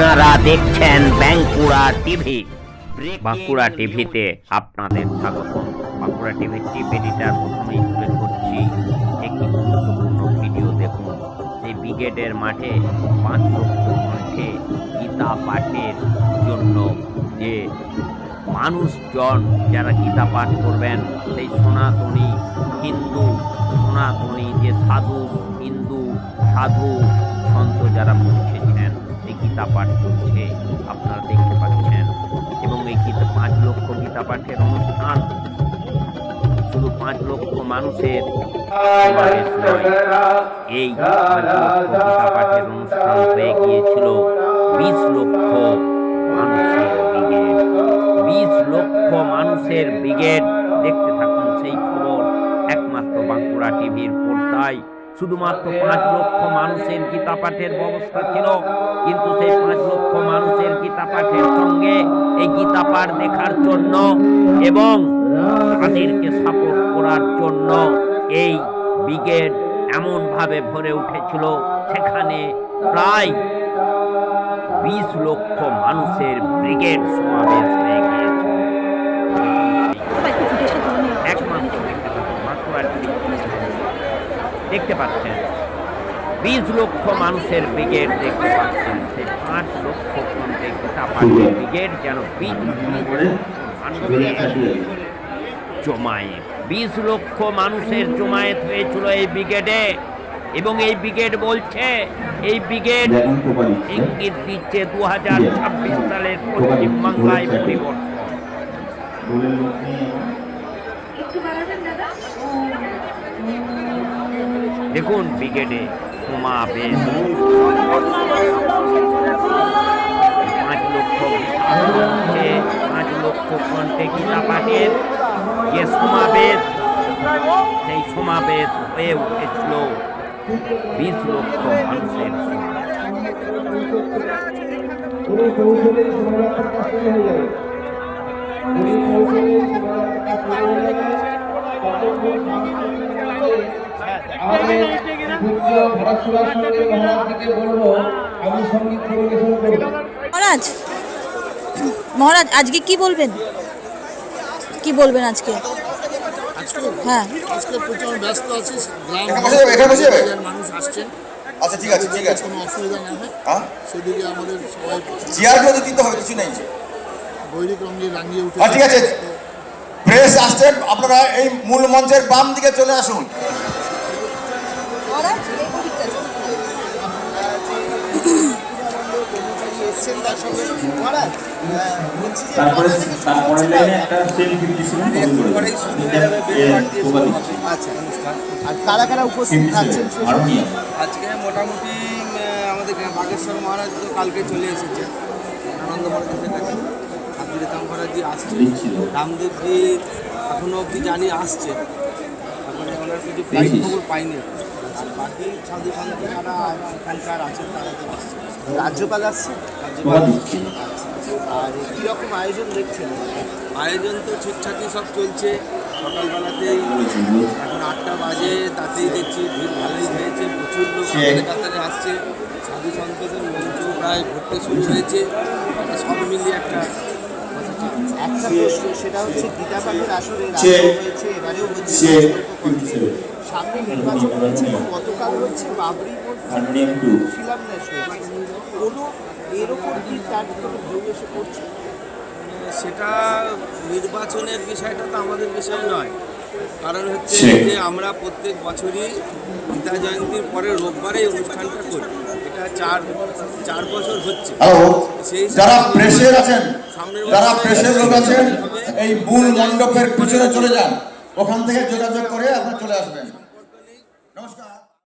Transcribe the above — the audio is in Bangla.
আপনারা দেখছেন বাঁকুড়া টিভি। বাঁকুড়া টিভিতে আপনাদের স্বাগত। বাঁকুড়া টিভির টিভি এডিটার প্রথমেই তুলে ধরছি একটি গুরুত্বপূর্ণ ভিডিও দেখুন। সেই ব্রিগেডের মাঠে পাঁচ লক্ষ কণ্ঠে গীতা পাঠের জন্য যে মানুষজন যারা গীতা পাঠ করবেন সেই সনাতনী হিন্দু সনাতনী যে সাধু হিন্দু সাধু সন্ত গীতা পাঠ করছে, আপনারা দেখতে পাচ্ছেন। এবং এই গীতা পাঁচ লক্ষ গীতা পাঠের অনুষ্ঠান। শুধু পাঁচ লক্ষ মানুষের এই গীতা পাঠের অনুষ্ঠান হয়ে গিয়েছিল। বিশ লক্ষ মানুষের ব্রিগেড বিশ লক্ষ মানুষের ব্রিগেড দেখতে থাকুন সেই খবর। একমাত্র বাঁকুড়া টিভির পর্দায়। শুধুমাত্র পাঁচ লক্ষ মানুষের গীতা পাঠের ব্যবস্থা ছিল, কিন্তু সেই পাঁচ লক্ষ মানুষের গীতা পাঠের সঙ্গে এই গীতা পাঠ দেখার জন্য এবং তাদেরকে সাপোর্ট করার জন্য এই ব্রিগেড এমনভাবে ভরে উঠেছিল, সেখানে প্রায় বিশ লক্ষ মানুষের ব্রিগেড সমাবেশ হয়ে গিয়েছিল একমাত্র দেখতে পাচ্ছেন বাঁকুড়ার দেখতে পাচ্ছেন। বিশ লক্ষ মানুষের ব্রিগেড দেখতে পাচ্ছেন। সেই পাঁচ লক্ষ কণ্ঠে গীতা ব্রিগেড যেন জমায়েত। বিশ লক্ষ মানুষের জমায়েত হয়েছিল এই ব্রিগেডে। এবং এই ব্রিগেড বলছে এই ব্রিগেড ইঙ্গিত দিচ্ছে দু হাজার ছাব্বিশ সালের পশ্চিমবাংলায় পরিবর্তন। দেখুন ব্রিগেডে সমাবেশ পাঁচ লক্ষ পাঁচ লক্ষ কণ্ঠে গীতা পাঠের যে সমাবেশ সেই সমাবেশ হয়ে উঠেছিল বিশ লক্ষ মানুষের সমাবেশ আমাদের পূজ্য ভরসুরা সঙ্গে মহারাজকে বলব আমি সংগীত পরিবেশন করব। মহারাজ মহারাজ আজকে কি বলবেন? কি বলবেন আজকে? আজকে হ্যাঁ। আজকে প্রচুর ব্যস্ত আছি গ্রাম মানুষ আসছেন। আচ্ছা ঠিক আছে ঠিক আছে। কোনো অসুবিধা না হয়। সেদিকে আমাদের সবাই চেয়ারগুলো তো দিতে হবে কিছু নেই। বৈদিক রঙে রাঙিয়ে উঠে হ্যাঁ ঠিক আছে। প্রেস আসছেন আপনারা এই মূল মঞ্চের বাম দিকে চলে আসুন। তারপরে তারপরের লাইনে একটা সেলফি দিয়েছিলেন আচ্ছা আর কারা কারা উপস্থিত থাকছেন? আজকে মোটামুটি আমাদের বাগেশ্বর মহারাজ তো কালকে চলে এসেছে। আনন্দ মহারাজের কাছে আব্দুল মহারাজি আসছে। রামদেবজি এখনও অবধি জানি আসছে। তারপরে ওনার কিছু ফ্লাইট খবর পাইনি। আর বাকি সাধু সন্ত যারা এখানকার আছেন তারা তো আসছে। রাজ্যপাল আসছে? রাজ্যপাল। আর কীরকম আয়োজন দেখছেন? আয়োজন তো ঠিকঠাকই সব চলছে। সকালবেলাতেই এখন আটটা বাজে তাতেই দেখছি ভিড় ভালোই হয়েছে প্রচুর লোক আমাদের কাতারে আসছে। সাধু সন্তদের মঞ্চ প্রায় ভর্তি শুরু হয়েছে। সব মিলিয়ে একটা একটা প্রশ্ন সেটা হচ্ছে গীতা পাঠের আসরে হয়েছে এবারেও হচ্ছে সামনে নির্বাচন হচ্ছে এবং গতকাল হচ্ছে বাবরি মসজিদ শিলান্যাস হয়েছে। কোনো এর ওপর কি তার কোনো এসে পড়ছে? সেটা নির্বাচনের বিষয়টা তো আমাদের বিষয় নয়। কারণ হচ্ছে যে আমরা প্রত্যেক বছরই গীতা জয়ন্তীর পরে রোববারে অনুষ্ঠানটা করি। এটা চার চার বছর হচ্ছে। সেই যারা প্রেসের আছেন সামনের যারা প্রেসের লোক আছেন এই মূল মণ্ডপের পিছনে চলে যান। ওখান থেকে যোগাযোগ করে আপনারা চলে আসবেন। নমস্কার